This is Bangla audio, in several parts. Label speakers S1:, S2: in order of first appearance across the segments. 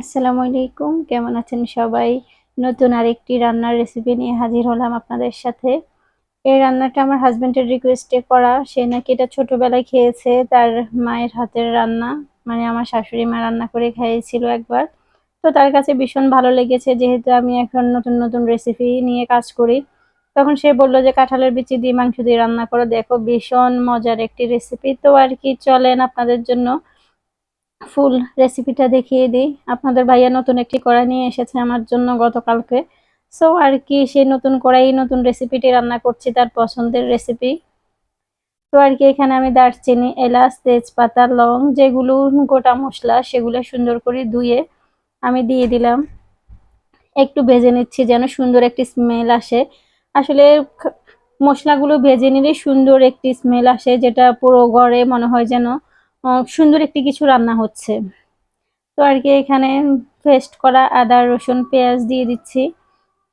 S1: আসসালামু আলাইকুম। কেমন আছেন সবাই? নতুন আরেকটি রান্নার রেসিপি নিয়ে হাজির হলাম আপনাদের সাথে। এই রান্নাটা আমার হাজবেন্ডের রিকোয়েস্টে করা। সে নাকি এটা ছোটবেলায় খেয়েছে, তার মায়ের হাতের রান্না। মানে আমার শাশুড়ি মা রান্না করে খাইয়েছিল একবার। তো তার কাছে ভীষণ ভালো লেগেছে, যেহেতু আমি এখন নতুন নতুন রেসিপি নিয়ে কাজ করি। তখন সে বলল যে, কাঁঠালের বিচি দিয়ে মাংস দিয়ে রান্না করো। দেখো, ভীষণ মজার একটি রেসিপি তো আর কি চলেন আপনাদের জন্য। ফুল রেসিপিটা দেখিয়ে দিই। আপনাদের ভাইয়া নতুন একটি কড়াই নিয়ে এসেছে আমার জন্য গতকালকে। সো আর কি সেই নতুন কড়াই নতুন রেসিপিটি রান্না করছি, তার পছন্দের রেসিপি তো আর কি, এখানে আমি দারচিনি, এলাচ, তেজপাতা, লং, যেগুলো গোটা মশলা, সেগুলো সুন্দর করে ধুয়ে আমি দিয়ে দিলাম। একটু ভেজে নিচ্ছি যেন সুন্দর একটি স্মেল আসে। আসলে মশলাগুলো ভেজে নিলে সুন্দর একটি স্মেল আসে, যেটা পুরো ঘরে মনে হয় যেন সুন্দর একটি কিছু রান্না হচ্ছে। তো আর কি এখানে পেস্ট করা আদা, রসুন, পেঁয়াজ দিয়ে দিচ্ছি।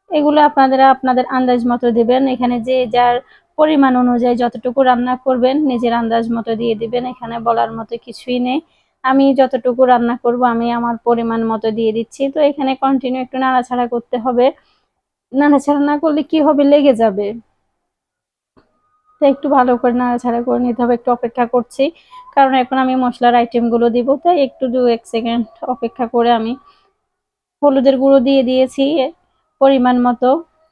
S1: এগুলো আপনারা আপনাদের আন্দাজ মতো দেবেন। এখানে যে যার পরিমাণ অনুযায়ী যতটুকু রান্না করবেন, নিজের আন্দাজ মতো দিয়ে দিবেন। এখানে বলার মতো কিছুই নেই। আমি যতটুকু রান্না করব, আমি আমার পরিমাণ মতো দিয়ে দিচ্ছি। তো এখানে কন্টিনিউ একটু নাড়াছাড়া করতে হবে। নাড়াছাড়া না করলে কি হবে? লেগে যাবে। তো একটু ভালো করে নাড়াছাড়া করে নিতে হবে। একটু অপেক্ষা করছি। কারণ এখন আমি মশলার আইটেমগুলো দিব, তাই একটু দু এক সেকেন্ড অপেক্ষা করে আমি হলুদের গুঁড়ো দিয়ে দিয়েছি পরিমাণ মতো।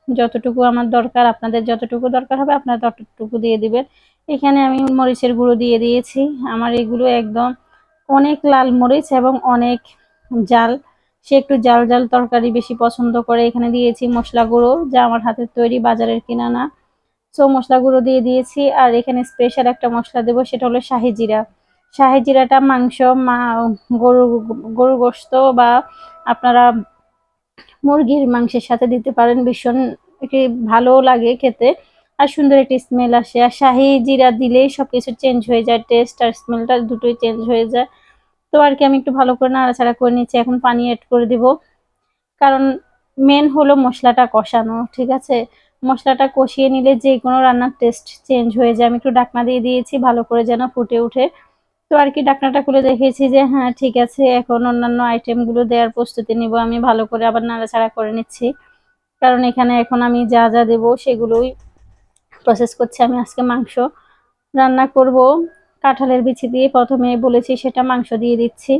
S1: যতটুকু আমার দরকার, আপনাদের যতটুকু দরকার হবে, আপনারা ততটুকু দিয়ে দিবেন। এখানে আমি মরিচের গুঁড়ো দিয়ে দিয়েছি। আমার এগুলো একদম অনেক লাল মরিচ এবং অনেক জাল। সে একটু জাল জাল তরকারি বেশি পছন্দ করে। এখানে দিয়েছি মশলা গুঁড়ো, যা আমার হাতের তৈরি বাজারের কিনা না। সো মশলা গুঁড়ো দিয়ে দিয়েছি, আর এখানে স্পেশাল একটা মশলা দেবো, সেটা হলো শাহি জিরা। শাহি জিরাটা মাংস, মা, গরু গরু গোস্ত বা আপনারা মুরগির মাংসের সাথে দিতে পারেন, ভীষণ একটি ভালো লাগে খেতে, আর সুন্দর একটি স্মেল আসে। আর শাহি জিরা দিলেই সব কিছু চেঞ্জ হয়ে যায় টেস্ট আর স্মেলটা দুটোই চেঞ্জ হয়ে যায়। তো আর কি আমি একটু ভালো করে নাড়াচাড়া করে নিচ্ছি, এখন পানি অ্যাড করে দিব। কারণ মেন হলো মশলাটা কষানো, ঠিক আছে? মশলাটা কষিয়ে নিলে যে কোনো রান্নার টেস্ট চেঞ্জ হয়ে যায়। আমি একটু ডাকনা দিয়ে দিয়েছি, ভালো করে যেন ফুটে উঠে তো আর কি ডাকনাটা খুলে দেখেছি যে হ্যাঁ ঠিক আছে, এখন অন্যান্য আইটেমগুলো দেওয়ার প্রস্তুতি নিব। আমি ভালো করে আবার নাড়াচাড়া করে নিচ্ছি। কারণ এখানে এখন আমি যা যা দেব সেগুলোই প্রসেস করছি। আমি আজকে মাংস রান্না করব। কাঁঠালের বিচি দিয়ে প্রথমে বলেছি সেটা মাংস দিয়ে দিচ্ছি।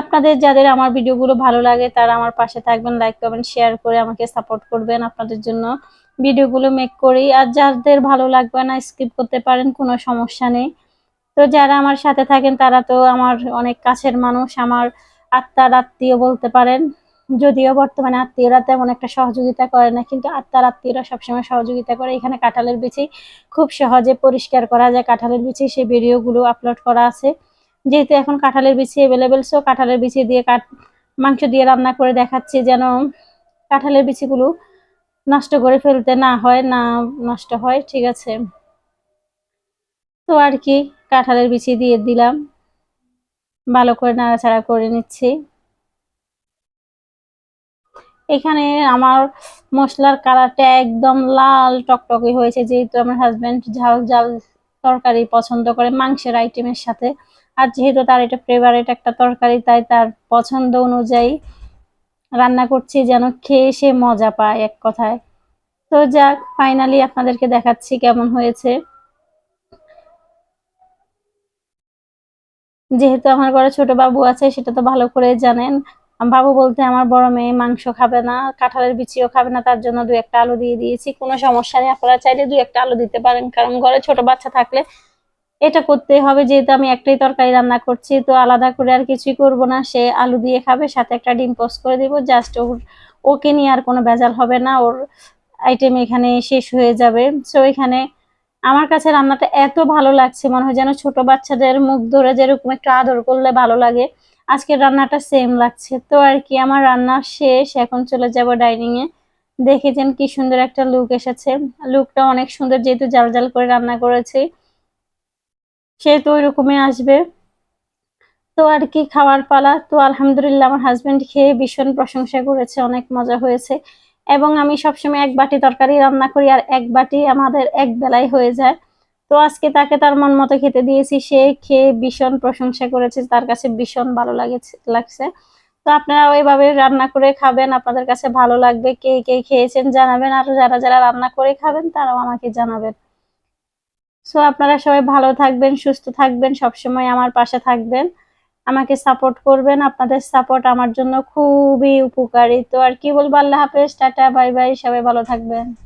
S1: আপনাদের, যাদের আমার ভিডিওগুলো ভালো লাগে, তারা আমার পাশে থাকবেন লাইক করবেন শেয়ার করে আমাকে সাপোর্ট করবেন আপনাদের জন্য। ভিডিওগুলো মেক করি। আর যাদের ভালো লাগবে না স্কিপ করতে পারেন, কোনো সমস্যা নেই। তো যারা আমার সাথে থাকেন, তারা তো আমার অনেক কাছের মানুষ, আমার আত্মার আত্মীয় বলতে পারেন। যদিও বর্তমানে আত্মীয়রা তেমন একটা সহযোগিতা করে না, কিন্তু আত্মার আত্মীয়রা সবসময় সহযোগিতা করে। এখানে কাঁঠালের বিচি খুব সহজে পরিষ্কার করা যায়। কাঁঠালের বিচি, সেই ভিডিওগুলো আপলোড করা আছে। যেহেতু এখন কাঁঠালের বিচি অ্যাভেলেবেল সো কাঁঠালের বিচি দিয়ে কাঠ মাংস দিয়ে রান্না করে দেখাচ্ছি যেন কাঁঠালের বিচিগুলো নষ্ট করে ফেলতে না হয়, না নষ্ট হয়, ঠিক আছে? তো আর কি, কাঁঠালের বিচি দিয়ে দিলাম। ভালো করে নাড়াচাড়া করে নিচ্ছি। এখানে আমার মশলার কালারটা একদম লাল টকটকে হয়েছে, যেহেতু আমার হাজব্যান্ড ঝাল ঝাল তরকারি পছন্দ করে মাংসের আইটেমের সাথে। আর যেহেতু তার এটা ফেভারিট একটা তরকারি, তাই তার পছন্দ অনুযায়ী রান্না করছি যেন খেয়ে সে মজা পায় এক কথায়। তো যাক ফাইনালি আপনাদেরকে দেখাচ্ছি কেমন হয়েছে। যেহেতু আমার ঘরে ছোট বাবু আছে, সেটা তো ভালো করে জানেন। বাবু বলতে আমার বড় মেয়ে মাংস খাবে না, কাঁঠালের বিচিও খাবে না, তার জন্য দু একটা আলু দিয়ে দিয়েছি। কোনো সমস্যা নেই, আপনারা চাইলে দু একটা আলু দিতে পারেন, কারণ ঘরে ছোট বাচ্চা থাকলে এটা করতে হবে। যেহেতু আমি একটাই তরকারি রান্না করছি, তো আলাদা করে আর কিছুই করব না। সে আলু দিয়ে খাবে, সাথে একটা ডিম পোস্ট করে দিব। জাস্ট ওর, ওকে নিয়ে আর কোনো ভেজাল হবে না, ওর আইটেম এখানে শেষ হয়ে যাবে। সো এখানে আমার কাছে রান্নাটা এত ভালো লাগছে, মনে হয় যেন ছোট বাচ্চাদের মুখ ধরে যেরকম একটু আদর করলে ভালো লাগে। আজকের রান্নাটা সেম লাগছে। তো আর কি, আমার রান্না শেষ, এখন চলে যাব ডাইনিং এ। দেখেছেন কি সুন্দর একটা লুক এসেছে। লুকটা অনেক সুন্দর, যেহেতু জাল জাল করে রান্না করেছি। সে তো ওই রকমই আসবে। তো আর কি খাওয়ার পালা? তো আলহামদুলিল্লাহ আমার হাজবেন্ড খেয়ে ভীষণ প্রশংসা করেছে, অনেক মজা হয়েছে। এবং আমি সবসময় এক বাটি তরকারি রান্না করি, আর এক বাটি আমাদের এক বেলায় হয়ে যায়। তো আজকে তাকে তার মন মতো খেতে দিয়েছি। সে খেয়ে ভীষণ প্রশংসা করেছে, তার কাছে ভীষণ ভালো লাগেছে, লাগছে। তো আপনারা ওইভাবে রান্না করে খাবেন, আপনাদের কাছে ভালো লাগবে। কে কে খেয়েছেন জানাবেন, আর যারা যারা রান্না করে খাবেন, তারাও আমাকে জানাবেন। সো আপনারা সবাই ভালো থাকবেন, সুস্থ থাকবেন, সবসময় আমার পাশে থাকবেন। আমাকে সাপোর্ট করবেন, আপনাদের সাপোর্ট আমার জন্য খুবই উপকারী। তো আর কি বলব, আল্লাহ হাফেজ, টাটা, বাই বাই, সবাই ভালো থাকবেন।